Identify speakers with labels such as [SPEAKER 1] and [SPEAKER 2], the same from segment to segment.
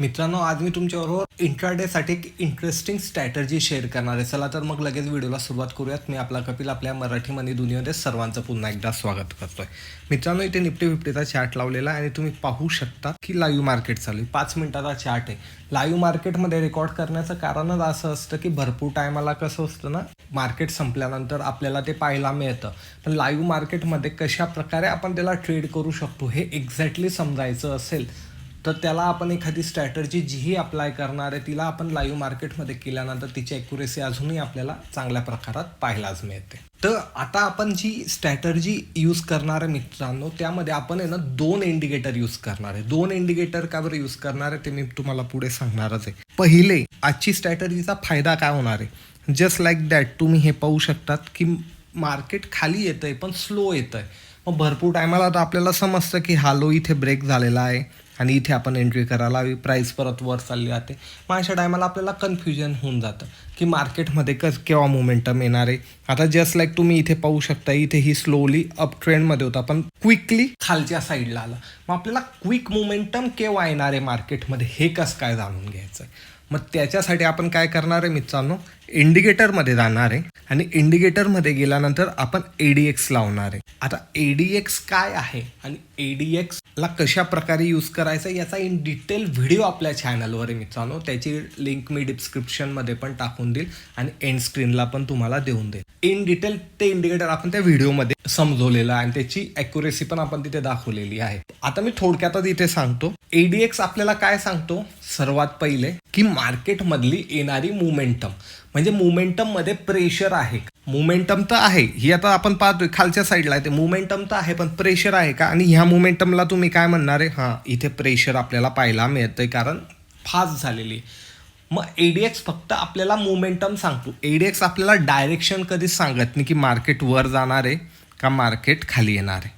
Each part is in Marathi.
[SPEAKER 1] मित्रांनो आज मी तुमच्याबरोबर इंट्राडेसाठी एक इंटरेस्टिंग स्ट्रॅटर्जी शेअर करणार आहे. चला तर मग लगेच व्हिडिओला सुरुवात करूयात. मी आपला कपिल आपल्या मराठी मनी दुनियेमध्ये सर्वांचं पुन्हा एकदा स्वागत करतोय. मित्रांनो इथे निफ्टी फिफ्टीचा चार्ट लावलेला आहे आणि तुम्ही पाहू शकता की लाईव्ह मार्केट चालू आहे. पाच मिनिटाचा चार्ट आहे. लाईव्ह मार्केटमध्ये रेकॉर्ड करण्याचं कारणच असं असतं की भरपूर टायमाला कसं असतं ना मार्केट संपल्यानंतर आपल्याला ते पाहायला मिळतं. पण लाईव्ह मार्केटमध्ये कशा प्रकारे आपण त्याला ट्रेड करू शकतो हे एक्झॅक्टली समजायचं असेल तर त्याला आपण एखादी स्ट्रॅटर्जी जीही अप्लाय करणार आहे तिला आपण लाईव्ह मार्केटमध्ये केल्यानंतर तिची ॲक्युरेसी अजूनही आपल्याला चांगल्या प्रकारात पाहायलाच मिळते. तर आता आपण जी स्ट्रॅटर्जी यूज करणार आहे मित्रांनो त्यामध्ये आपण आहे ना दोन इंडिकेटर यूज करणार आहे. दोन इंडिकेटर का बरं यूज करणार आहे ते मी तुम्हाला पुढे सांगणारच आहे. पहिले आजची स्ट्रॅटर्जीचा फायदा काय होणार आहे? जस्ट लाईक दॅट तुम्ही हे पाहू शकतात की मार्केट खाली येतं आहे पण स्लो येतं आहे मग भरपूर टायमाला तर आपल्याला समजतं की हा लो इथे ब्रेक झालेला आहे. आणि इथे आपण एंट्री करायला हवी. प्राईस परत वर चालली जाते. मग अशा टायमाला आपल्याला कन्फ्युजन होऊन जातं की मार्केटमध्ये कस केव्हा मोमेंटम येणार आहे. आता जस्ट लाईक तुम्ही इथे पाहू शकता इथे ही स्लोली अप ट्रेंडमध्ये होता. पण क्विकली खालच्या साईडला आला. मग आपल्याला क्विक मोमेंटम केव्हा येणार आहे मार्केटमध्ये हे कसं काय जाणून घ्यायचं आहे मग त्याच्यासाठी आपण काय करणार आहे मित्रांनो? इंडिकेटरमध्ये जाणार आहे आणि इंडिकेटरमध्ये गेल्यानंतर आपण ए डी एक्स लावणार आहे. आता ए डी एक्स काय आहे आणि ए डी एक्सला कशा प्रकारे यूज करायचा याचा इन डिटेल व्हिडिओ आपल्या चॅनलवर आहे मित्रांनो त्याची लिंक मी डिस्क्रिप्शनमध्ये पण टाकून देईल आणि एंड स्क्रीनला पण तुम्हाला देऊन देईल. इन डिटेल ते इंडिकेटर आपण त्या व्हिडिओमध्ये समजवलेलं आणि त्याची अॅक्युरेसी पण आपण तिथे दाखवलेली आहे. आता मी थोडक्यातच इथे सांगतो. एडीएक्स आपल्याला काय सांगतो? सर्वात पहिले की मार्केटमधली येणारी मुमेंटम म्हणजे मुमेंटममध्ये प्रेशर आहे मुमेंटम तर आहे. ही आता आपण पाहतोय खालच्या साईडला आहे ते. मुमेंटम तर आहे पण प्रेशर आहे का? आणि ह्या मुमेंटमला तुम्ही काय म्हणणार आहे? हां इथे प्रेशर आपल्याला पाहायला मिळतंय कारण फास्ट झालेली आहे. मग एडीएक्स फक्त आपल्याला मोमेंटम सांगतो. एडीएक्स आपल्याला डायरेक्शन कधीच सांगत नाही की मार्केट वर जाणार आहे का मार्केट खाली येणार आहे.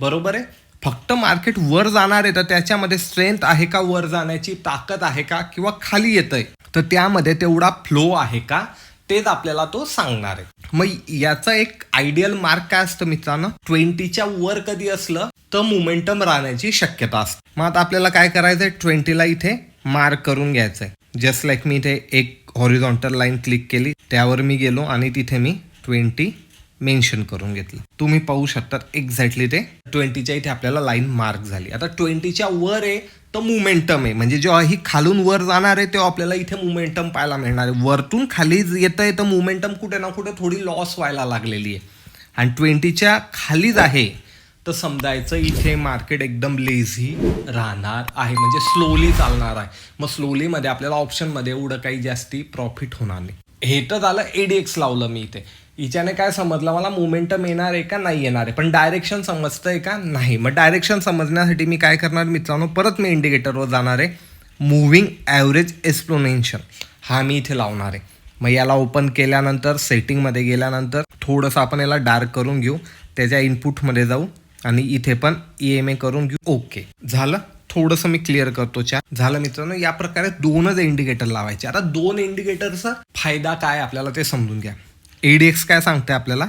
[SPEAKER 1] बरोबर आहे? फक्त मार्केट वर जाणार आहे तर त्याच्यामध्ये स्ट्रेंथ आहे का वर जाण्याची ताकद आहे का किंवा खाली येत आहे तर त्यामध्ये तेवढा फ्लो आहे का तेच आपल्याला तो सांगणार आहे. मग याचा एक आयडियल मार्क काय असतं मित्रांनो? ट्वेंटीच्या वर कधी असलं तर मुमेंटम राहण्याची शक्यता असते. मग आता आपल्याला काय करायचंय? ट्वेंटीला इथे मार्क करून घ्यायचंय. जस्ट लाईक मी इथे एक हॉरिझॉन्टल लाईन क्लिक केली त्यावर मी गेलो आणि तिथे मी ट्वेंटी मेन्शन करून घेतलं. तुम्ही पाहू शकतात एक्झॅक्टली ते ट्वेंटीच्या इथे आपल्याला लाईन मार्क झाली. आता ट्वेंटीच्या वर आहे तर मुमेंटम आहे. म्हणजे जेव्हा ही खालून वर जाणार आहे तेव्हा आपल्याला इथे मुमेंटम पाहायला मिळणार आहे. वरतून खाली येत आहे तर मुमेंटम कुठे ना कुठे थोडी लॉस व्हायला लागलेली आहे. आणि ट्वेंटीच्या खालीच आहे तर समजायचं इथे मार्केट एकदम लेझी राहणार आहे. म्हणजे स्लोली चालणार आहे. मग स्लोलीमध्ये आपल्याला ऑप्शनमध्ये एवढं काही जास्ती प्रॉफिट होणार नाही. हे तर झालं एडीएक्स लावलं मी इथे. हिच्याने काय समजलं मला मोमेंटम येणार आहे का? नाही येणार आहे. पण डायरेक्शन समजतंय का? नाही. मग डायरेक्शन समजण्यासाठी मी काय करणार मित्रांनो? परत मी इंडिकेटरवर जाणार आहे. मुव्हिंग ॲव्हरेज एक्सप्लोनेन्शन हा मी इथे लावणार आहे. मग याला ओपन केल्यानंतर सेटिंगमध्ये गेल्यानंतर थोडंसं आपण याला डार्क करून घेऊ. त्याच्या इनपुटमध्ये जाऊ आणि इथे पण ई एम ए करून घेऊ. ओके झालं? थोडंसं मी क्लिअर करतो च्या झालं मित्रांनो? या प्रकारे दोनच इंडिकेटर लावायचे. आता दोन इंडिकेटरचा फायदा काय आपल्याला ते समजून घ्या. एडीएक्स काय सांगते आपल्याला?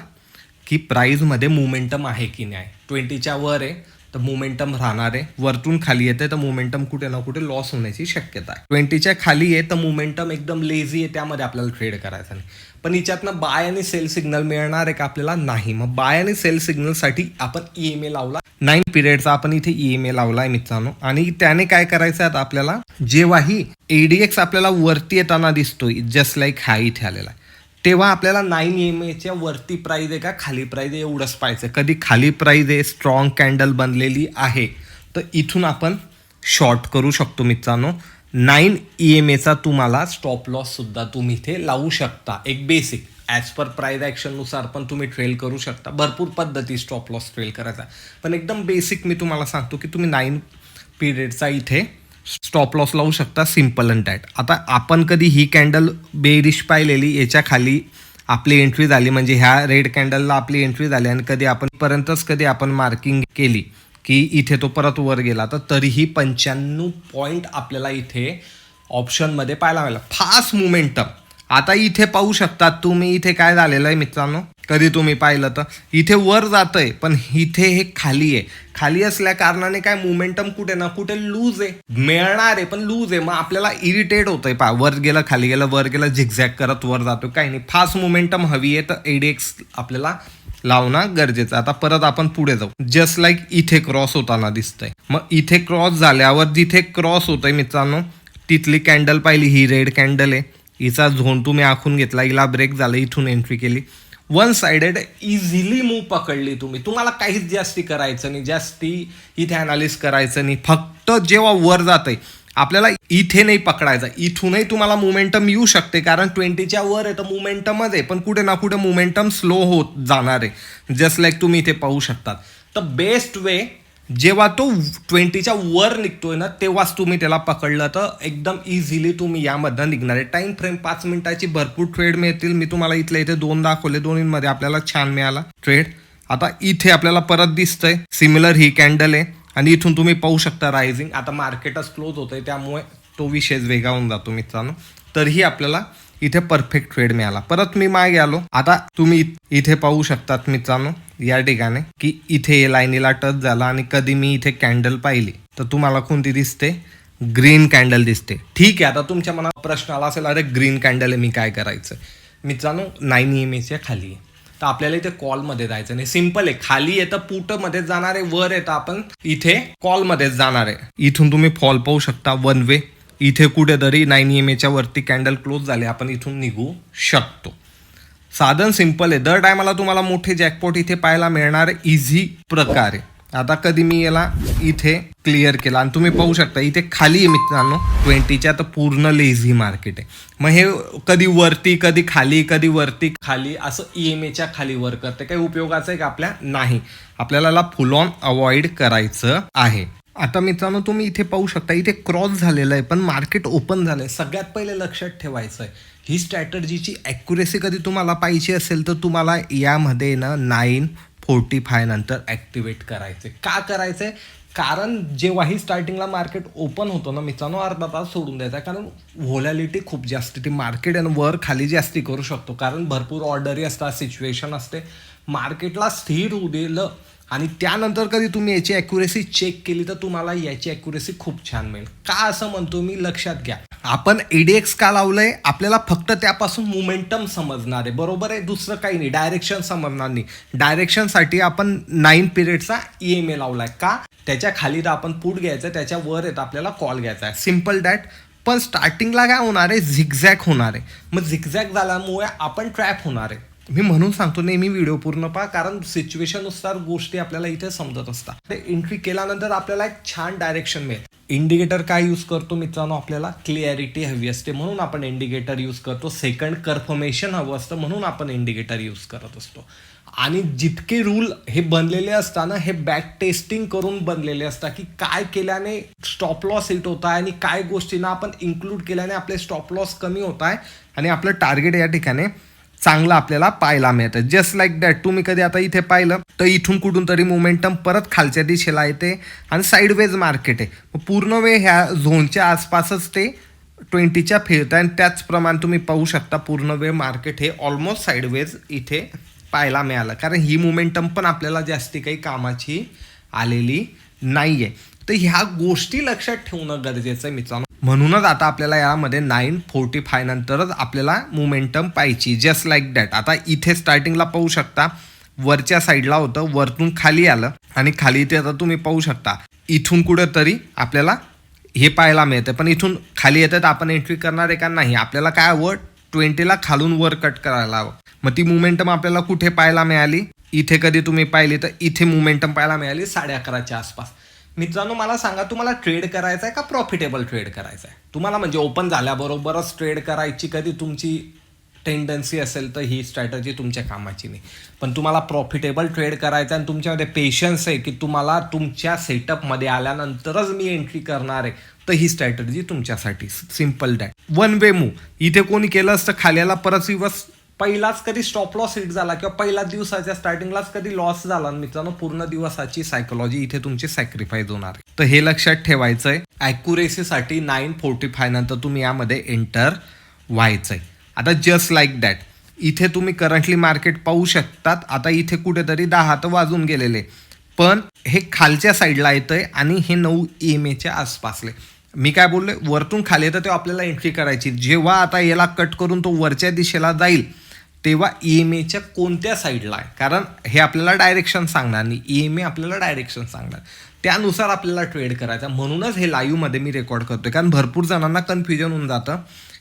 [SPEAKER 1] की प्राईजमध्ये मुमेंटम आहे की नाही? ट्वेंटीच्या वर आहे तर मुमेंटम राहणार आहे. वरतून खाली येते तर मुमेंटम कुठे ना कुठे लॉस होण्याची शक्यता आहे. ट्वेंटीच्या खाली आहे तर मुमेंटम एकदम लेझी आहे त्यामध्ये आपल्याला ट्रेड करायचा नाही. पण हिच्यातनं बाय आणि सेल सिग्नल मिळणार आहे का आपल्याला नाही. मग बाय आणि सेल सिग्नलसाठी आपण ई एम ए लावला. नाईन पिरियडचा आपण इथे ई एम ए लावला आहे मित्रांनो. आणि त्याने काय करायचं आहे आपल्याला? जेव्हाही एडीएक्स आपल्याला वरती येताना दिसतोय जस्ट लाईक हा इथे आलेला आहे. तेव्हा आपल्याला नाईन एम एच्या वरती प्राईज आहे का खाली प्राईज आहे एवढंच पाहिजे कधी खाली प्राईज आहे स्ट्रॉंग कॅन्डल बनलेली आहे तर इथून आपण शॉर्ट करू शकतो मित्रांनो. नाईन ई एम एचा तुम्हाला स्टॉप लॉससुद्धा तुम्ही इथे लावू शकता. एक बेसिक ॲज पर प्राईज ॲक्शननुसार पण तुम्ही ट्रेल करू शकता. भरपूर पद्धती स्टॉप लॉस ट्रेल करायचा. पण एकदम बेसिक मी तुम्हाला सांगतो की तुम्ही नाईन पिरियडचा इथे स्टॉप लॉस लावू शकता सिंपल अँड टॅट आता आपण कधी ही कॅन्डल बेरिश पाहिलेली याच्या खाली आपली एंट्री झाली म्हणजे ह्या रेड कॅन्डलला आपली एंट्री झाली आणि कधी आपण पर्यंतच कधी आपण मार्किंग केली की इथे तो परत वर गेला तर तरीही पंच्याण्णव पॉईंट आपल्याला इथे ऑप्शनमध्ये पाहायला मिळाला. फास्ट मुमेंटम आता इथे पाहू शकता तुम्ही इथे काय झालेलं आहे मित्रांनो? कधी तुम्ही पाहिलं तर. इथे वर जातंय पण इथे हे खाली आहे. खाली असल्या कारणाने काय मोमेंटम कुठे ना कुठे लूज आहे. मिळणार आहे पण लूज आहे. मग आपल्याला इरिटेट होतंय. पा वर गेलं खाली गेलं वर गेलं झिकझॅक करत वर जातो काही नाही फास्ट मोमेंटम हवी आहे तर एडीएक्स आपल्याला लावणं गरजेचं आता परत आपण पुढे जाऊ. जस्ट लाईक इथे क्रॉस होताना दिसतंय. मग इथे क्रॉस झाल्यावर जिथे क्रॉस होतंय मित्रांनो तिथली कॅन्डल पाहिली ही रेड कॅन्डल आहे. हिचा झोन तुम्ही आखून घेतला हिला ब्रेक झाला इथून एंट्री केली. वन साइडेड इझिली मूव पकडली तुम्ही. तुम्हाला काहीच जास्ती करायचं नाही. जास्ती इथे अनालिस करायचं नाही. फक्त जेव्हा वर जातंय आपल्याला इथे नाही पकडायचं. इथूनही तुम्हाला मुमेंटम येऊ शकते कारण ट्वेंटीच्या वर आहे तर मुमेंटमच आहे. पण कुठे ना कुठे मुमेंटम स्लो होत जाणार आहे. जस्ट लाईक तुम्ही इथे पाहू शकतात. तर बेस्ट वे जेव्हा तो ट्वेंटीच्या वर निघतोय ना तेव्हाच तुम्ही त्याला पकडलं तर एकदम इझिली तुम्ही यामधनं निघणार आहे. टाइम फ्रेम पाच मिनिटाची भरपूर ट्रेड मिळतील. मी तुम्हाला इथल्या इथे दोन दाखवले. दोन्हीमध्ये आपल्याला छान मिळाला ट्रेड आता इथे आपल्याला परत दिसतंय. सिमिलर ही कॅन्डल आहे. आणि इथून तुम्ही पाहू शकता रायझिंग आता मार्केटच क्लोज होतंय. त्यामुळे तो विषयच वेगळा होऊन जातो मित्रांनो. तरीही आपल्याला इथे परफेक्ट ट्रेड मिळाला. परत मी मागे आलो. आता तुम्ही इथे पाहू शकतात मित्रांनो या ठिकाणी की इथे लाईनीला टच झाला आणि कधी मी इथे कॅन्डल पाहिली. तर तुम्हाला कोणती दिसते? ग्रीन कॅन्डल दिसते. ठीक आहे आता तुमच्या मनात प्रश्न आला असेल अरे ग्रीन कॅन्डल आहे मी काय करायचं? मित्रांनो नाईन एम एच्या खाली आहे. तर आपल्याला इथे कॉलमध्ये जायचं नाही. सिंपल आहे. खाली येतं पुटमध्ये जाणार आहे वर येतं आपण इथे कॉलमध्ये जाणार आहे. इथून तुम्ही फॉल पाहू शकता वन वे इथे कुठेतरी नाईन एम एच्या वरती कॅन्डल क्लोज झाले. आपण इथून निघू शकतो. साधन सिंपल आहे. दर टायमाला तुम्हाला मोठे जॅकपॉट इथे पाहायला मिळणार. इझी प्रकारे. आता कधी मी याला इथे क्लिअर केला. आणि तुम्ही पाहू शकता इथे खाली आहे मित्रांनो ट्वेंटीच्या तर पूर्ण लेझी मार्केट आहे. मग हे कधी वरती कधी खाली कधी वरती खाली असं ई एम एच्या खाली वर करते. काही उपयोगाचं आहे का आपल्या? नाही. आपल्याला फुल ऑन अवॉइड करायचं आहे. आता मित्रांनो तुम्ही इथे पाहू शकता इथे क्रॉस झालेलं आहे पण मार्केट ओपन झालंय. सगळ्यात पहिले लक्षात ठेवायचं आहे ही स्ट्रॅटर्जीची ॲक्युरेसी कधी तुम्हाला पाहिजे असेल तर तुम्हाला यामध्ये ना नाईन फोर्टी फाय नंतर ॲक्टिवेट करायचे का करायचंय? कारण जेव्हाही स्टार्टिंगला मार्केट ओपन होतं ना मित्रांनो अर्धा तास सोडून द्यायचा कारण व्होलॅलिटी खूप जास्त ती मार्केट आणि वर खाली जास्ती करू शकतो कारण भरपूर ऑर्डरी असतात सिच्युएशन असते. मार्केटला स्थिर होऊ दिलं आणि त्यानंतर कधी तुम्ही याची ॲक्युरेसी चेक केली तर तुम्हाला याची ॲक्युरेसी खूप छान मिळेल. का असं म्हणतो मी लक्षात घ्या. आपण एडीएक्स का लावलंय? आपल्याला फक्त त्यापासून मोमेंटम समजणार आहे. बरोबर आहे? दुसरं काही नाही. डायरेक्शन समजणार नाही. डायरेक्शनसाठी आपण नाईन पिरियडचा ई एम ए लावलाय. का? त्याच्याखाली तर आपण पूट घ्यायचं त्याच्या वर येत आपल्याला कॉल घ्यायचा आहे. सिंपल दॅट पण स्टार्टिंगला काय होणार आहे? झिगझॅक होणार आहे. मग झिगझॅक झाल्यामुळे आपण ट्रॅप होणार आहे. मी म्हणून सांगतो नेहमी व्हिडिओ पूर्ण पहा कारण सिच्युएशननुसार गोष्टी आपल्याला इथे समजत असतात. ते एंट्री केल्यानंतर आपल्याला एक छान डायरेक्शन मिळेल. इंडिकेटर काय यूज करतो मित्रांनो आपल्याला? क्लिअरिटी हवी असते म्हणून आपण इंडिकेटर यूज करतो. सेकंड कन्फर्मेशन हवं असतं म्हणून आपण इंडिकेटर यूज करत असतो. आणि जितके रूल हे बनलेले असताना हे बॅक टेस्टिंग करून बनलेले असतात की काय केल्याने स्टॉप लॉस हिट होत आहे आणि काय गोष्टींना आपण इन्क्लूड केल्याने आपले स्टॉप लॉस कमी होत आहे आणि आपलं टार्गेट या ठिकाणी चांगलं आपल्याला पाहायला मिळतं. जस्ट लाईक दॅट तुम्ही कधी आता इथे पाहिलं तर इथून कुठून तरी मोमेंटम परत खालच्या दिशेला येते आणि साईडवेज मार्केट आहे. मग पूर्ण वेळ ह्या झोनच्या आसपासच ते ट्वेंटीच्या फिरत आहे आणि त्याचप्रमाणे तुम्ही पाहू शकता पूर्ण वेळ मार्केट हे ऑलमोस्ट साईडवेज इथे पाहायला मिळालं. कारण ही मोमेंटम पण आपल्याला जास्ती काही कामाची आलेली नाही आहे तर ह्या गोष्टी लक्षात ठेवणं गरजेचं आहे मित्रांनो. म्हणूनच आता आपल्याला यामध्ये नाईन फोर्टी फाय नंतरच आपल्याला मोमेंटम पाहिजे जस्ट लाईक दॅट आता इथे स्टार्टिंगला पाहू शकता. वरच्या साईडला होतं. वरतून खाली आलं. आणि खाली इथे आता तुम्ही पाहू शकता. इथून कुठेतरी आपल्याला हे पाहायला मिळतं पण इथून खाली येतं तर आपण एंट्री करणार आहे का नाही? आपल्याला काय हवं? ट्वेंटीला खालून वर कट करायला हवं. मग ती मुमेंटम आपल्याला कुठे पाहायला मिळाली? इथे कधी तुम्ही पाहिली तर इथे मुमेंटम पाहायला मिळाली साडे अकराच्या आसपास. मित्रांनो मला सांगा तुम्हाला ट्रेड करायचा आहे का प्रॉफिटेबल ट्रेड करायचा आहे तुम्हाला म्हणजे ओपन झाल्याबरोबरच ट्रेड करायची कधी तुमची टेंडन्सी असेल तर ही स्ट्रॅटजी तुमच्या कामाची नाही. पण तुम्हाला प्रॉफिटेबल ट्रेड करायचं आणि तुमच्यामध्ये पेशन्स आहे की तुम्हाला तुमच्या सेटअपमध्ये आल्यानंतरच मी एंट्री करणार आहे तर ही स्ट्रॅटर्जी तुमच्यासाठी. Simple that one way move इथे कोणी केलं असतं खाल्याला परत दिवस पहिलाच कधी स्टॉप लॉस हिट झाला किंवा पहिल्याच दिवसाच्या स्टार्टिंगलाच कधी लॉस झाला मित्रांनो पूर्ण दिवसाची सायकोलॉजी इथे तुमची सॅक्रिफाईस होणार तर हे लक्षात ठेवायचंय आहे ॲक्युरेसीसाठी नाईन फोर्टी फाय नंतर तुम्ही यामध्ये एंटर व्हायचंय. आता जस्ट लाईक दॅट इथे तुम्ही करंटली मार्केट पाहू शकतात आता इथे कुठेतरी दहा तर वाजून गेलेले. पण हे खालच्या साईडला येतंय आणि हे नऊ एम एच्या आसपासले. मी काय बोललोय? वरतून खाली येतं तेव्हा आपल्याला एंट्री करायची. जेव्हा आता याला कट करून तो वरच्या दिशेला जाईल तेव्हा ई एम एच्या कोणत्या साईडला आहे? कारण हे आपल्याला डायरेक्शन सांगणार नाही. ई एम ए आपल्याला डायरेक्शन सांगणार. त्यानुसार आपल्याला ट्रेड करायचा. म्हणूनच हे लाईव्हमध्ये मी रेकॉर्ड करतोय. कारण भरपूर जणांना कन्फ्युजन होऊन जातं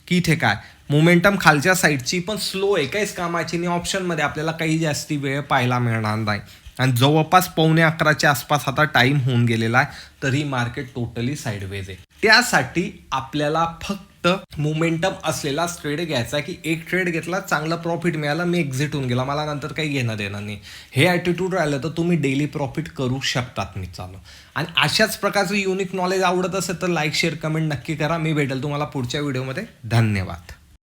[SPEAKER 1] की इथे काय? मोमेंटम खालच्या साईडची पण स्लो आहे. काहीच कामाची नाही. ऑप्शनमध्ये आपल्याला काही जास्ती वेळ पाहायला मिळणार नाही. आणि जवळपास पावणे अकराच्या आसपास आता टाइम होऊन गेलेला आहे तरी मार्केट टोटली साईडवेज आहे. त्यासाठी आपल्याला फक्त मोमेंटम असलेला ट्रेड घ्यायचा की एक ट्रेड घेतला चांगला प्रॉफिट मिळाला मी एक्झिट होऊन गेला. मला नंतर काही घेणं देणं नाही. हे ॲटिट्यूड राहिलं तर तुम्ही डेली प्रॉफिट करू शकतात मी चालू आणि अशाच प्रकारचं युनिक नॉलेज आवडत असेल तर लाईक शेअर कमेंट नक्की करा. मी भेटेल तुम्हाला पुढच्या व्हिडिओमध्ये धन्यवाद.